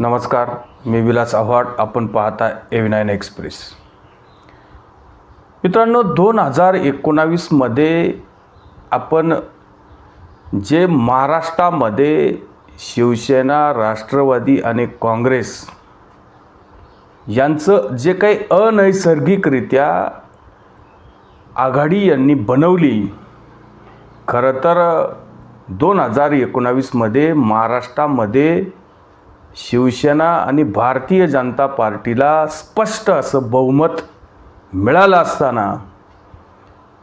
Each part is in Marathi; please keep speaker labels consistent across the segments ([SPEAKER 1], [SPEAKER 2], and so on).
[SPEAKER 1] नमस्कार मी विलास आव्हाड. आपण पाहता एविनायन नाईन एक्सप्रेस मित्रांनो दोन हजार एकोणावीसमध्ये आपण जे महाराष्ट्रामध्ये शिवसेना राष्ट्रवादी आणि काँग्रेस यांचं जे काही अनैसर्गिकरित्या आघाडी यांनी बनवली खरं तर दोन हजार एकोणावीसमध्ये महाराष्ट्रामध्ये शिवसेना आणि भारतीय जनता पार्टीला स्पष्ट असं बहुमत मिळालं असताना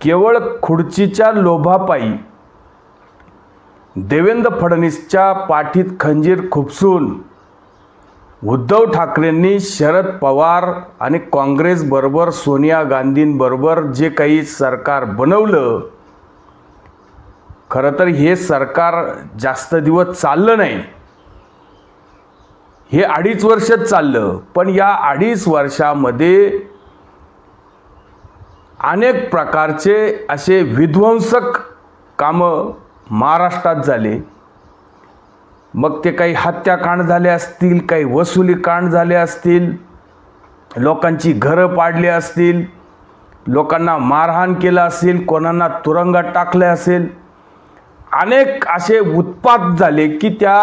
[SPEAKER 1] केवळ खुर्चीच्या लोभापायी देवेंद्र फडणवीसच्या पाठीत खंजीर खुपसून उद्धव ठाकरेंनी शरद पवार आणि काँग्रेसबरोबर सोनिया गांधींबरोबर जे काही सरकार बनवलं खरं तर हे सरकार जास्त दिवस चाललं नाही. हे अडीच वर्षच चाललं पण या अडीच वर्षामध्ये अनेक प्रकारचे असे विध्वंसक कामं महाराष्ट्रात झाले. मग ते काही हत्याकांड झाले असतील काही वसुली कांड झाले असतील लोकांची घरं पाडली असतील लोकांना मारहाण केलं असेल कोणांना तुरुंगात टाकले असेल अनेक असे उत्पात झाले की त्या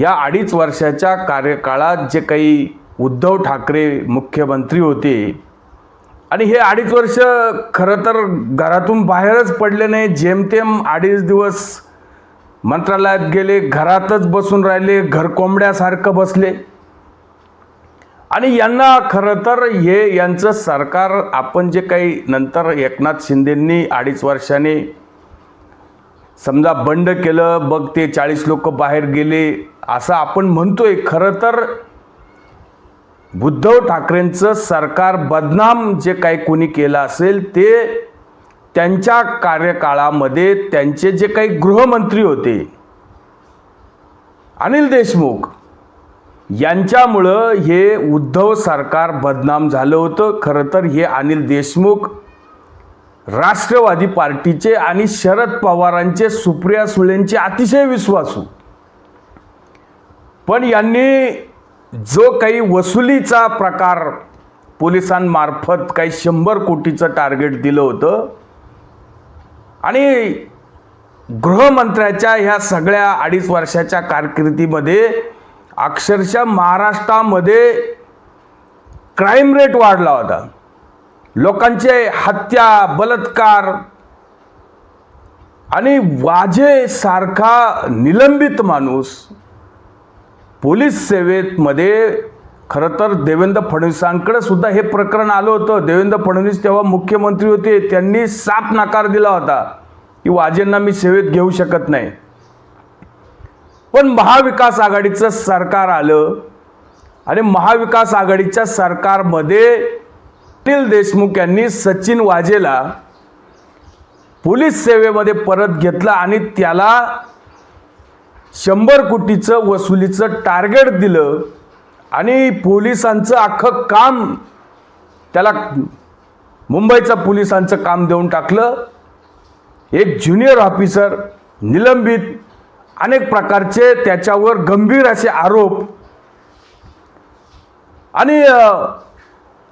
[SPEAKER 1] या अडीच वर्षाच्या कार्यकाळात जे काही उद्धव ठाकरे मुख्यमंत्री होते आणि हे अडीच वर्ष खरं तर घरातून बाहेरच पडले नाही. जेमतेम अडीच दिवस मंत्रालयात गेले घरातच बसून राहिले घरकोंबड्यासारखं बसले. आणि यांना खरं तर हे यांचं सरकार आपण जे काही नंतर एकनाथ शिंदेंनी अडीच वर्षाने समजा बंड केलं बघ ते चाळीस लोक बाहेर गेले असं आपण म्हणतोय. खरं तर उद्धव ठाकरेंचं सरकार बदनाम जे काही कोणी केलं असेल ते त्यांच्या कार्यकाळामध्ये त्यांचे जे काही गृहमंत्री होते अनिल देशमुख यांच्यामुळं हे उद्धव सरकार बदनाम झालं होतं. खरं तर हे अनिल देशमुख राष्ट्रवादी पार्टीचे आणि शरद पवारांचे सुप्रिया सुळेंचे अतिशय विश्वासू. पण यांनी जो काही वसुलीचा प्रकार पोलिसांमार्फत काही शंभर कोटीचं टार्गेट दिलं होतं आणि गृहमंत्र्याच्या ह्या सगळ्या अडीच वर्षाच्या कारकिर्दीमध्ये अक्षरशः महाराष्ट्रामध्ये क्राईम रेट वाढला होता. लोकांचे हत्या बलात्कार आणि वाजे सारखा निलंबित माणूस पोलीस सेवेमध्ये खरं तर देवेंद्र फडणवीसांकडे सुद्धा हे प्रकरण आलं होतं. देवेंद्र फडणवीस तेव्हा मुख्यमंत्री होते. त्यांनी साप नकार दिला होता की वाजेंना मी सेवेत घेऊ शकत नाही. पण महाविकास आघाडीचं सरकार आलं आणि महाविकास आघाडीच्या सरकारमध्ये अनिल देशमुख यांनी सचिन वाजेला पोलीस सेवेमध्ये परत घेतलं आणि त्याला शंभर कोटीचं वसुलीचं टार्गेट दिलं आणि पोलिसांचं अख्खं काम त्याला मुंबईचं पोलिसांचं काम देऊन टाकलं. एक ज्युनियर ऑफिसर निलंबित अनेक प्रकारचे त्याच्यावर गंभीर असे आरोप. आणि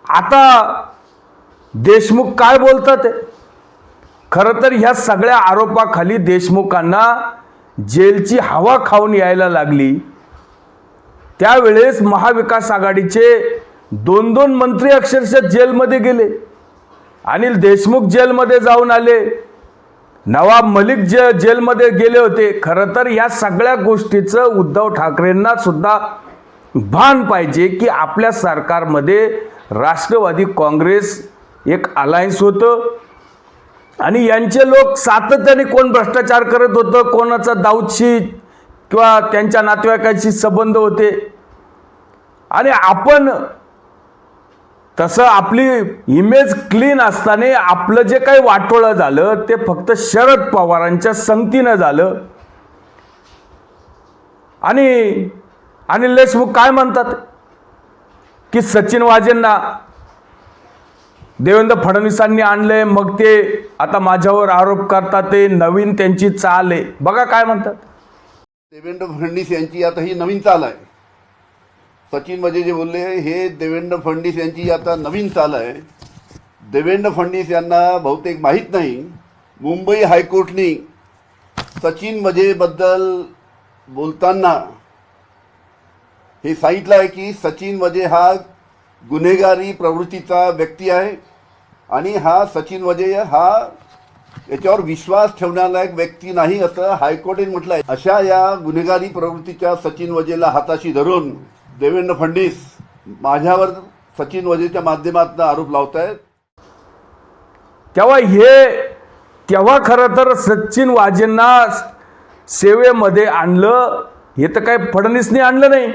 [SPEAKER 1] आता देशमुख काय बोलतात? खरं तर ह्या सगळ्या आरोपाखाली देशमुखांना जेलची हवा खाऊन यायला लागली. त्यावेळेस महाविकास आघाडीचे दोन दोन मंत्री अक्षरशः जेलमध्ये गेले. अनिल देशमुख जेलमध्ये जाऊन आले. नवाब मलिक जे जेलमध्ये गेले होते. खरं तर या सगळ्या गोष्टीचं उद्धव ठाकरेंना सुद्धा भान पाहिजे की आपल्या सरकारमध्ये राष्ट्रवादी काँग्रेस एक अलायन्स होतं. आणि यांचे लोक सातत्याने कोण भ्रष्टाचार करत होतं कोणाचा दाऊदशी किंवा त्यांच्या नातेवाईकांशी संबंध होते. आणि आपण तसं आपली इमेज क्लीन असताना आपलं जे काही वाटोळं झालं ते फक्त शरद पवारांच्या संगतीनं झालं. आणि अनिल देशमुख काय म्हणतात? की सचिन वाजेंना देवेंद्र फडणवीसांनी आणले मग ते आता माझ्यावर आरोप करतात ते नवीन त्यांची चाल आहे. बघा काय म्हणतात.
[SPEAKER 2] देवेंद्र फडणवीस यांची आता ही नवीन चाल आहे. सचिन वाजे जे बोलले हे देवेंद्र फडणवीस यांची आता नवीन चाल आहे. देवेंद्र फडणवीस यांना बहुतेक माहीत नाही. मुंबई हायकोर्टने सचिन वजेबद्दल बोलताना हे सांगितलं आहे की सचिन वजे हा गुन्हेगारी प्रवृत्तीचा व्यक्ती आहे आणि हा सचिन वजे हा याच्यावर विश्वास ठेवण्यालायक व्यक्ती नाही असं हायकोर्टाने म्हटलं आहे अशा या गुन्हेगारी प्रवृत्तीच्या सचिन वजेला हाताशी धरून देवेंद्र फडणवीस माझ्यावर सचिन वजेच्या माध्यमातून आरोप लावत आहेत
[SPEAKER 1] तेव्हा हे तेव्हा खरं तर सचिन वाजेंना सेवेमध्ये आणलं हे तर काय फडणवीसने आणलं नाही.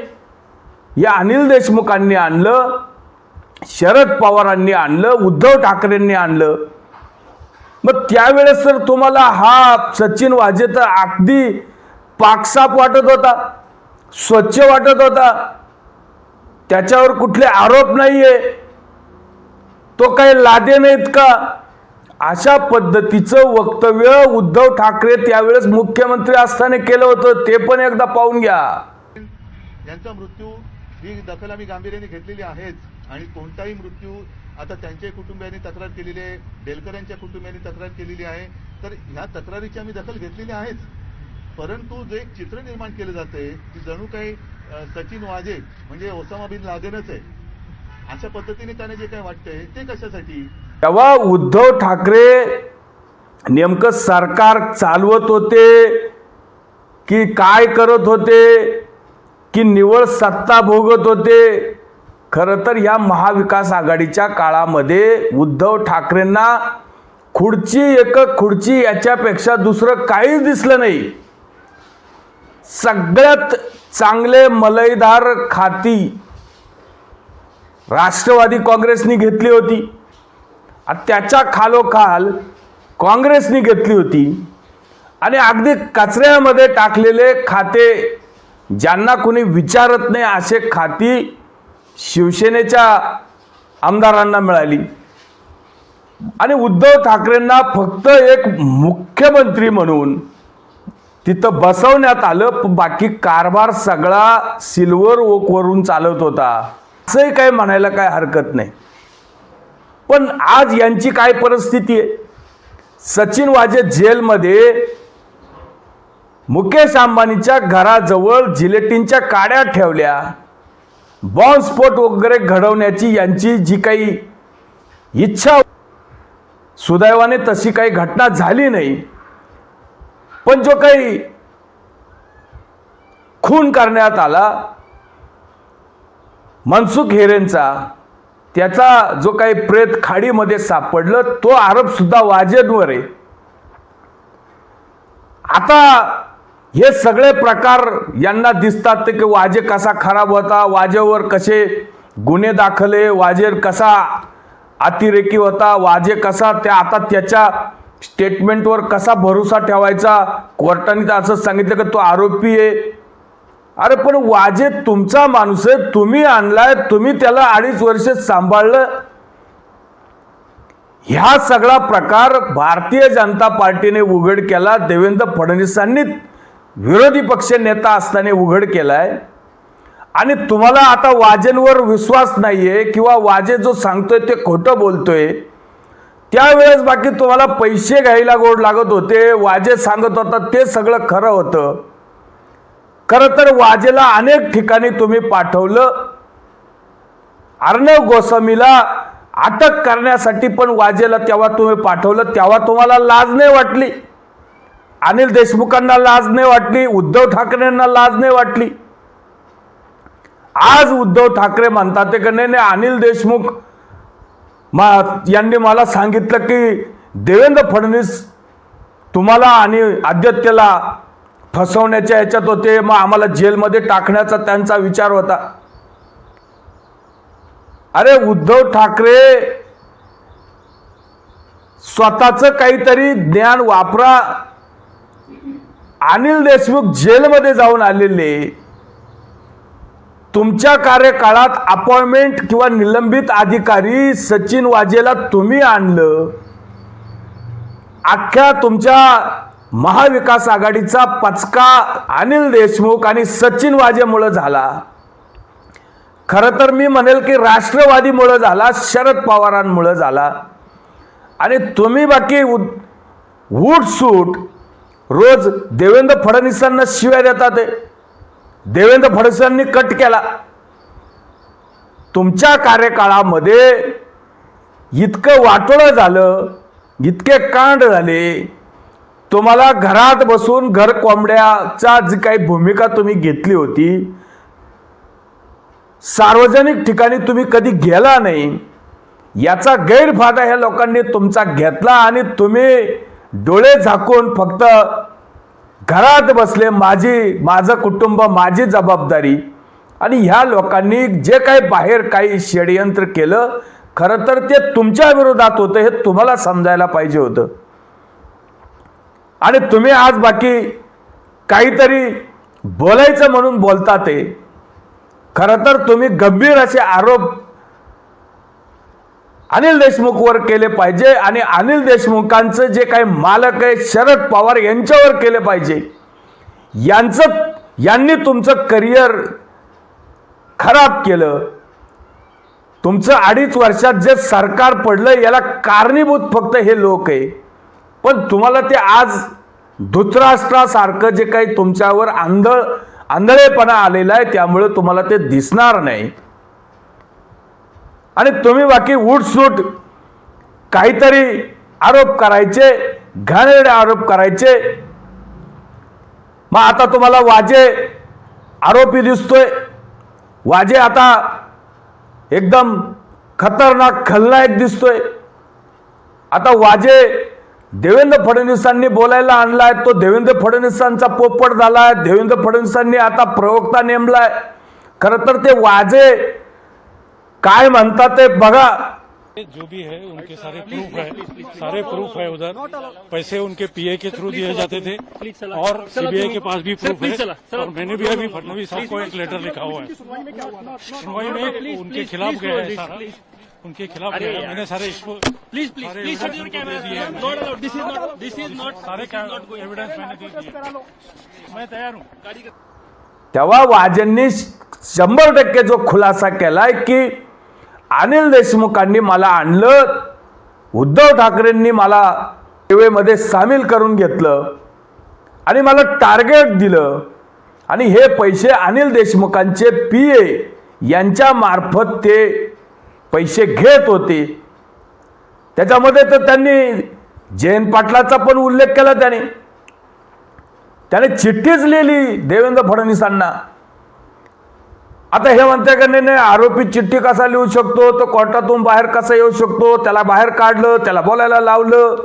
[SPEAKER 1] या अनिल देशमुखांनी आणलं शरद पवारांनी आणलं उद्धव ठाकरेंनी आणलं. मग त्यावेळेस तर तुम्हाला हा सचिन वाजे तर अगदी पाकसाप वाटत होता स्वच्छ वाटत होता. त्याच्यावर कुठले आरोप नाहीये. तो काही लादे नाहीत का? अशा पद्धतीचं वक्तव्य उद्धव ठाकरे त्यावेळेस मुख्यमंत्री असताना केलं होतं ते पण एकदा पाहून घ्या.
[SPEAKER 3] यांचा मृत्यू ही दखल आम्ही गांभीर्याने घेतलेली आहेच. आणि कोणताही मृत्यू आता त्यांच्याही कुटुंबियांनी तक्रार केलेली आहे डेलकर यांच्या कुटुंबियांनी तक्रार केलेली आहे तर ह्या तक्रारीची आम्ही दखल घेतलेली आहेच. परंतु जे एक चित्र निर्माण केलं जाते की जणू काही सचिन वाजे म्हणजे ओसामा बिन लादेनच आहे. अशा पद्धतीने त्याने जे काही वाटतंय ते कशासाठी?
[SPEAKER 1] तेव्हा उद्धव ठाकरे नेमकं सरकार चालवत होते की काय करत होते की निवळ सत्ता भोगत होते. खरं तर या महाविकास आघाडीच्या काळामध्ये उद्धव ठाकरेंना खुर्ची एक खुर्ची याच्यापेक्षा दुसरं काहीच दिसलं नाही. सगळ्यात चांगले मलईदार खाती राष्ट्रवादी काँग्रेसनी घेतली होती. आणि त्याच्या खालोखाल काँग्रेसनी घेतली होती. आणि अगदी कचऱ्यामध्ये टाकलेले खाते ज्यांना कोणी विचारत नाही असे खाती शिवसेनेच्या आमदारांना मिळाली. आणि उद्धव ठाकरेंना फक्त एक मुख्यमंत्री म्हणून तिथं बसवण्यात आलं बाकी कारभार सगळा सिल्वर ओकवरून चालत होता. असंही काय म्हणायला काय हरकत नाही. पण आज यांची काय परिस्थिती आहे? सचिन वाजे जेलमध्ये मुकेश अंबानीच्या घराजवळ जिलेटिनच्या काड्या ठेवल्या. बॉम्बस्फोट वगैरे घडवण्याची यांची जी काही इच्छा सुदैवाने तशी काही घटना झाली नाही. पण जो काही खून करण्यात आला मनसुख हेरेंचा त्याचा जो काही प्रेत खाडीमध्ये सापडलं तो आरोप सुद्धा वाजेंवर आहे आता हे सगळे प्रकार यांना दिसतात ते की वाजे कसा खराब होता वाजेवर कसे गुन्हे दाखले वाजे कसा अतिरेकी होता वाजे कसा त्या आता त्याच्या स्टेटमेंटवर कसा भरोसा ठेवायचा? कोर्टाने तर असं सांगितलं की तो आरोपी आहे. अरे पण वाजे तुमचा माणूस आहे तुम्ही आणलाय तुम्ही त्याला अडीच वर्ष सांभाळलं. ह्या सगळा प्रकार भारतीय जनता पार्टीने उघड केला देवेंद्र फडणवीसांनी विरोधी पक्ष नेता असताना उघड केलाय. आणि तुम्हाला आता वाजेंवर विश्वास नाही आहे किंवा वाजे जो सांगतोय ते खोटं बोलतोय त्यावेळेस बाकी तुम्हाला पैसे घ्यायला गोड लागत होते वाजे सांगत होता ते सगळं खरं होतं. खरं तर वाजेला अनेक ठिकाणी तुम्ही पाठवलं. अर्णव गोस्वामीला अटक करण्यासाठी पण वाजेला तेव्हा तुम्ही पाठवलं तेव्हा तुम्हाला लाज नाही वाटली. अनिल देशमुखांना लाज नाही वाटली उद्धव ठाकरेंना लाज नाही वाटली. आज उद्धव ठाकरे म्हणतात ते का नाही नाही अनिल देशमुख मा यांनी मला सांगितलं की देवेंद्र फडणवीस तुम्हाला आणि आदित्यला फसवण्याच्या ह्याच्यात होते मग आम्हाला जेलमध्ये टाकण्याचा त्यांचा विचार होता. अरे उद्धव ठाकरे स्वतःचं काहीतरी ज्ञान वापरा. अनिल देशमुख जेलमध्ये जाऊन आलेले तुमच्या कार्यकाळात अपॉइंटमेंट किंवा निलंबित अधिकारी सचिन वाजेला तुम्ही आणलं अख्ख्या तुमच्या महाविकास आघाडीचा पचका अनिल देशमुख आणि सचिन वाजेमुळं झाला. खरं तर मी म्हणेल की राष्ट्रवादीमुळं झाला शरद पवारांमुळं झाला. आणि तुम्ही बाकी सूट रोज देवेंद्र फडणवीसांना शिव्या देतात देवेंद्र फडणवीसांनी कट केला. तुमच्या कार्यकाळामध्ये इतकं वाटोळं झालं इतके कांड झाले तुम्हाला घरात बसून घर कोंबड्याचा जी काही भूमिका तुम्ही घेतली होती सार्वजनिक ठिकाणी तुम्ही कधी गेला नाही याचा गैरफायदा ह्या लोकांनी तुमचा घेतला आणि तुम्ही डोळे झाकून फक्त घरात बसले माझी माझं कुटुंब माझी जबाबदारी. आणि ह्या लोकांनी जे काही बाहेर काही षडयंत्र केलं खरं तर ते तुमच्या विरोधात होतं हे तुम्हाला समजायला पाहिजे होतं. आणि तुम्ही आज बाकी काहीतरी बोलायचं म्हणून बोलता ते खरं तर तुम्ही गंभीर असे आरोप अनिल देशमुखवर केले पाहिजे आणि अनिल देशमुखांचं जे काही मालक आहे शरद पवार यांच्यावर केले पाहिजे. यांचं यांनी तुमचं करिअर खराब केलं. तुमचं अडीच वर्षात जे सरकार पडलं याला कारणीभूत फक्त हे लोक आहे. पण तुम्हाला ते आज धृतराष्ट्रासारखं जे काही तुमच्यावर आंधळ आंधळेपणा आलेला आहे त्यामुळे तुम्हाला ते दिसणार नाही. आणि तुम्ही बाकी उठसूट काहीतरी आरोप करायचे घाणेरडे आरोप करायचे. मग आता तुम्हाला वाजे आरोपी दिसतोय. वाजे आता एकदम खतरनाक खलनायक दिसतोय. आता वाजे देवेंद्र फडणवीसांनी बोलायला आणलाय तो देवेंद्र फडणवीसांचा पोपट झालाय देवेंद्र फडणवीसांनी आता प्रवक्ता नेमलाय. खरं तर ते वाजे काय म्हणतात ते बघा
[SPEAKER 4] जो भी है उनके सारे प्रूफ है सारे प्रूफ है उधर पैसे उनके पीए के थ्रू दिए जाते थे और सीबीआई के पास भी प्रूफ है और मैंने भी अभी फडनवीस साहब को एक लेटर लिखा हुआ है सुनवाई में उनके खिलाफ गया है सारा उनके खिलाफ गया है मैंने सारे इसको
[SPEAKER 5] Please, please,
[SPEAKER 4] सारे
[SPEAKER 5] please shut
[SPEAKER 4] evidence
[SPEAKER 5] your
[SPEAKER 4] उनको
[SPEAKER 5] camera.
[SPEAKER 4] दे दिए हैं।
[SPEAKER 5] Not allowed. This is not. This is not.
[SPEAKER 4] सारे एविडेंस मैंने दे दिए मैं तैयार हूँ
[SPEAKER 1] तेव्हा वाजेंनी शंभर टक्के जो खुलासा केलाय की अनिल देशमुखांनी मला आणलं उद्धव ठाकरेंनी मला सेवेमध्ये सामील करून घेतलं आणि मला टार्गेट दिलं. आणि हे पैसे अनिल देशमुखांचे पी ए यांच्या मार्फत ते पैसे घेत होते. त्याच्यामध्ये तर त्यांनी जयंत पाटलाचा पण उल्लेख केला त्याने. त्याने चिठ्ठीच लिहिली देवेंद्र फडणवीसांना. आता हे म्हणते का नाही नाही आरोपी चिठ्ठी कसा लिहू शकतो? तो कोर्टातून बाहेर कसा येऊ शकतो? त्याला बाहेर काढलं त्याला बोलायला लावलं.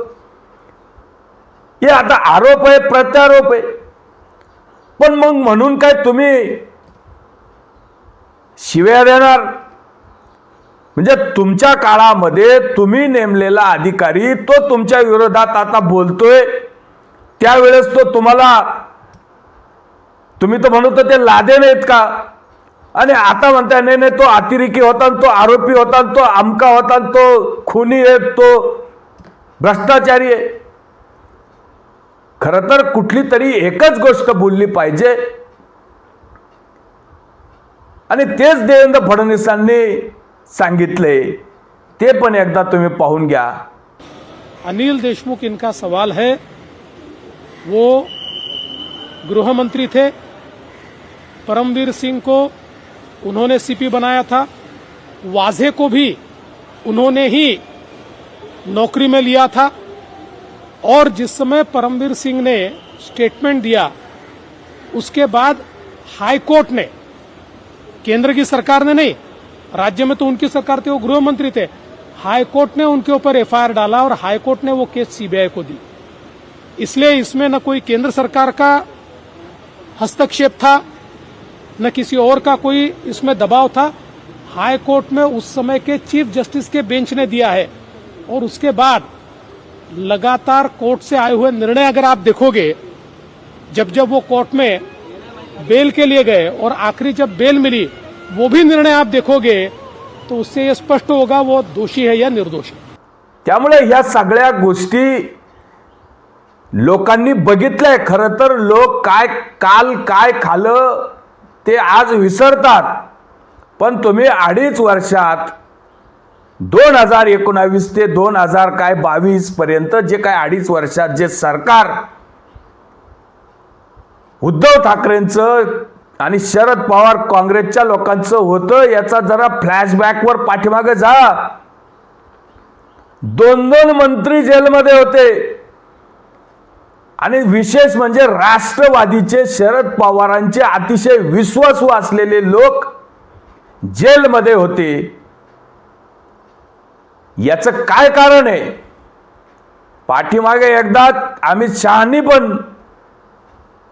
[SPEAKER 1] हे आता आरोप आहे प्रत्यारोप आहे. पण मग म्हणून काय तुम्ही शिव्या देणार? म्हणजे तुमच्या काळामध्ये तुम्ही नेमलेला अधिकारी तो तुमच्या विरोधात आता बोलतोय. त्यावेळेस तो तुम्हाला तुम्ही तर म्हणत ते लादे नाहीत का? आणि आता म्हणताय नाही नाही तो अतिरेकी होता तो आरोपी होता तो आमका होता तो खुनी आहे तो भ्रष्टाचारी आहे. खरं तर कुठली तरी एकच गोष्ट बोलली पाहिजे. आणि तेच देवेंद्र फडणवीसांनी सांगितले. ते पण एकदा तुम्ही पाहून घ्या.
[SPEAKER 6] अनिल देशमुख इनका सवाल है. वो गृह मंत्री थे. परमवीर सिंह को उन्होंने सीपी बनाया था। वाजे को भी उन्होंने ही नौकरी में लिया था। और जिस समय परमवीर सिंह ने स्टेटमेंट दिया, उसके बाद हाई कोर्ट ने, केंद्र की सरकार ने नहीं, राज्य में तो उनकी सरकार थी, वो गृह मंत्री थे हाई कोर्ट ने उनके ऊपर एफआईआर डाला और हाई कोर्ट ने वो केस सीबीआई को दी। इसलिए इसमें न कोई केंद्र सरकार का हस्तक्षेप था न किसी और का कोई इसमें दबाव था। हाई कोर्ट में उस समय के चीफ जस्टिस के बेंच ने दिया है। और उसके बाद लगातार कोर्ट से आए हुए निर्णय अगर आप देखोगे, जब जब वो कोर्ट में बेल के लिए गए और आखिरी जब बेल मिली, वो भी निर्णय आप देखोगे तो उससे ये स्पष्ट होगा वो दोषी है या निर्दोषी
[SPEAKER 1] त्यामुळे ह्या सगळ्या गोष्टी लोकांनी बघितलंय खरं तर लोक काय, काल काय खालं ते आज विसरतात. पण तुम्ही अडीच वर्षात दोन हजार एकोणावीस ते दोन हजार काय बावीस पर्यंत जे काय अडीच वर्षात जे सरकार उद्धव ठाकरेंचं आणि शरद पवार काँग्रेसच्या लोकांचं होतं याचा जरा फ्लॅशबॅकवर पाठीमागे जा. दोन दोन मंत्री जेलमध्ये होते. आणि विशेष म्हणजे राष्ट्रवादीचे शरद पवारांचे अतिशय विश्वासू असलेले लोक जेलमध्ये होते. याचं काय कारण आहे? पाठीमागे एकदा अमित शहानी पण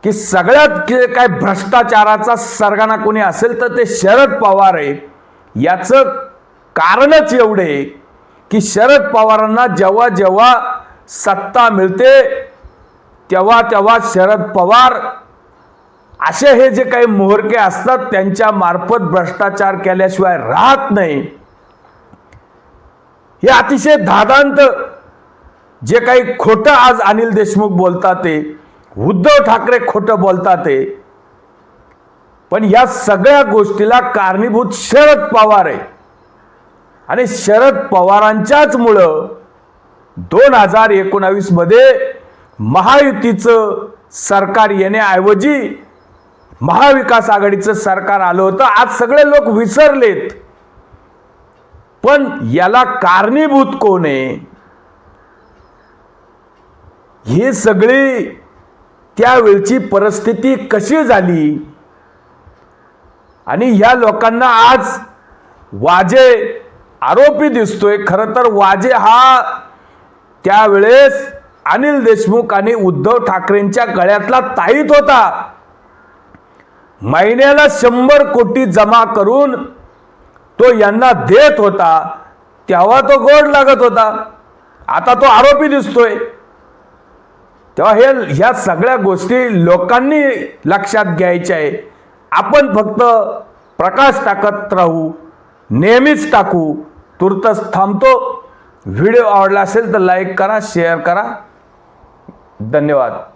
[SPEAKER 1] की सगळ्यात काय भ्रष्टाचाराचा सरगाना कोणी असेल तर ते शरद पवार आहे. याचं कारणच एवढे की शरद पवारांना जेव्हा जेव्हा सत्ता मिळते तेव्हा तेव्हा शरद पवार असे हे जे काही मोहरके असतात त्यांच्या मार्फत भ्रष्टाचार केल्याशिवाय राहत नाही. हे अतिशय धादांत जे काही खोटं आज अनिल देशमुख बोलतात ते उद्धव ठाकरे खोटं बोलतात ते पण या सगळ्या गोष्टीला कारणीभूत शरद पवार आहे. आणि शरद पवारांच्याच मुळं दोन हजार एकोणावीसमध्ये मध्ये महायुतीचं सरकार येण्याऐवजी महाविकास आघाडीचं सरकार आलं होतं. आज सगळे लोक विसरलेत. पण याला कारणीभूत कोण आहे? ही सगळी त्यावेळची परिस्थिती कशी झाली? आणि या लोकांना आज वाजे आरोपी दिसतोय. खरं तर वाजे हा त्यावेळेस अनिल देशमुख आणि उद्धव ठाकरेंच्या गळ्यातला ताईत होता. महिन्याला शंभर कोटी जमा करून तो यांना देत होता तेव्हा तो गोड लागत होता. आता तो आरोपी दिसतोय. तेव्हा हे ह्या सगळ्या गोष्टी लोकांनी लक्षात घ्यायच्या आहे. आपण फक्त प्रकाश टाकत राहू नेहमीच टाकू. तुर्तच थांबतो. व्हिडिओ आवडला असेल तर लाईक करा शेअर करा. धन्यवाद